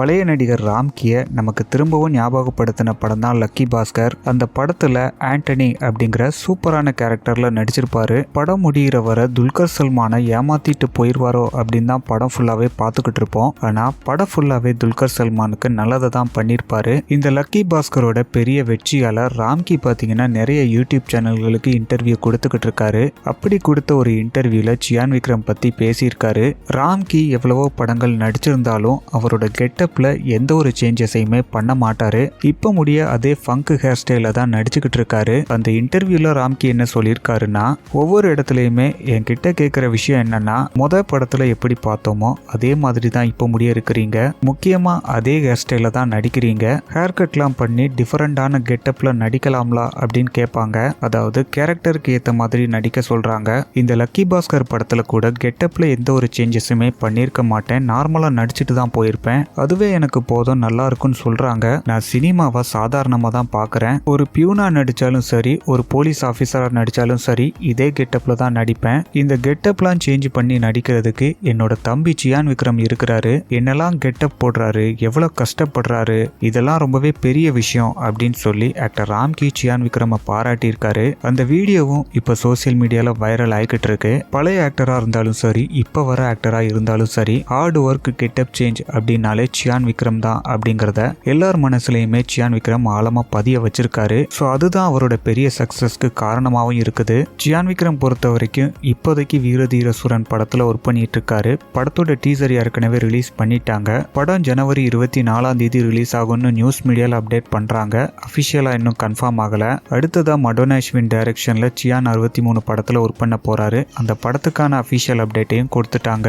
பழைய நடிகர் ராம்கியை நமக்கு திரும்பவும் ஞாபகப்படுத்தின படம் தான் லக்கி பாஸ்கர் அந்த படத்துல ஆண்டனி அப்படிங்கிற சூப்பரான கேரக்டர்ல நடிச்சிருப்பாரு. படம் முடிகிற வர துல்கர் சல்மானை ஏமாத்திட்டு போயிடுவாரோ அப்படின்னு தான் படம் ஃபுல்லாவே பார்த்துக்கிட்டு இருப்போம். ஆனா படம் ஃபுல்லாவே துல்கர் சல்மானுக்கு நல்லதை தான் பண்ணியிருப்பாரு இந்த லக்கி பாஸ்கரோட பெரிய வெற்றியாளர் ராம்கி பார்த்தீங்கன்னா நிறைய யூடியூப் சேனல்களுக்கு இன்டர்வியூ கொடுத்துக்கிட்டு இருக்காரு. அப்படி கொடுத்த ஒரு இன்டர்வியூல சியான் விக்ரம் பத்தி பேசியிருக்காரு. ராம்கி எவ்வளவோ படங்கள் நடிச்சிருந்தாலும் அவரோட கெட்டப்ல எந்த ஒரு சேஞ்சஸையுமே பண்ண மாட்டார். இப்போ முடிய அதே ஃபங்க் ஹேர் ஸ்டைலில் தான் நடிச்சுக்கிட்டு இருக்காரு. அந்த இன்டர்வியூவில் ராம்கி என்ன சொல்லியிருக்காருன்னா ஒவ்வொரு இடத்துலையுமே என்கிட்ட கேட்குற விஷயம் என்னன்னா முத படத்தில் எப்படி பார்த்தோமோ அதே மாதிரி தான் இப்போ முடிய இருக்கிறீங்க. முக்கியமாக அதே ஹேர் ஸ்டைலில் தான் நடிக்கிறீங்க. ஹேர் கட்லாம் பண்ணி டிஃப்ரெண்டான கெட்டப்பில் நடிக்கலாம்லா அப்படின்னு கேட்பாங்க. அதாவது கேரக்டருக்கு ஏற்ற மாதிரி நடிக்க சொல்கிறாங்க இந்த லக்கி பாஸ்கர் படத்தில் கூட கெட்டப்பில் எந்த ஒரு சேஞ்சஸுமே பண்ணியிருக்க மாட்டேன். நார்மலாக நடிச்சுட்டு தான் போயிருப்பேன். அதுவே எனக்கு போதும் நல்லா இருக்கும்னு சொல்றாங்க. நான் சினிமாவை சாதாரணமாக தான் பார்க்குறேன் ஒரு பியூனா நடித்தாலும் சரி ஒரு போலீஸ் ஆஃபீஸராக நடித்தாலும் சரி இதே கெட்டப்பில் தான் நடிப்பேன். இந்த கெட்டப்லாம் சேஞ்ச் பண்ணி நடிக்கிறதுக்கு என்னோட தம்பி சியான் விக்ரம் இருக்கிறாரு. என்னெல்லாம் கெட்டப் போடுறாரு எவ்வளோ கஷ்டப்படுறாரு இதெல்லாம் ரொம்பவே பெரிய விஷயம் அப்படின்னு சொல்லி ஆக்டர் ராம்கி சியான் விக்ரமை பாராட்டியிருக்காரு. அந்த வீடியோவும் இப்போ சோசியல் மீடியாவில் வைரல் ஆகிக்கிட்டு இருக்கு. பழைய ஆக்டராக இருந்தாலும் சரி இப்போ வர ஆக்டராக இருந்தாலும் சரி ஹார்ட் ஒர்க் கெட்டப் சேஞ்ச் அப்படின்னாலே சியான் விக்ரம் தான் அப்படிங்கிறத எல்லார் மனசுலையுமே சியான் விக்ரம் ஆழமாக பதிய வச்சிருக்காரு. ஸோ அதுதான் அவரோட பெரிய சக்ஸஸ்க்கு காரணமாகவும் இருக்குது. சியான் விக்ரம் பொறுத்த வரைக்கும் இப்போதைக்கு வீரதீர சூரன் படத்தில் ஒர்க் பண்ணிட்டு இருக்காரு படத்தோட டீசர் ஏற்கனவே ரிலீஸ் பண்ணிட்டாங்க. படம் ஜனவரி இருபத்தி நாலாம் தேதி ரிலீஸ் ஆகும்னு நியூஸ் மீடியாவில் அப்டேட் பண்ணுறாங்க அஃபிஷியலாக இன்னும் கன்ஃபார்ம் ஆகலை. அடுத்ததாக மடோனாஷ்வின் டைரக்ஷனில் சியான் அறுபத்தி மூணு படத்தில் ஒர்க் பண்ண போகிறாரு அந்த படத்துக்கான அஃபிஷியல் அப்டேட்டையும் கொடுத்துட்டாங்க.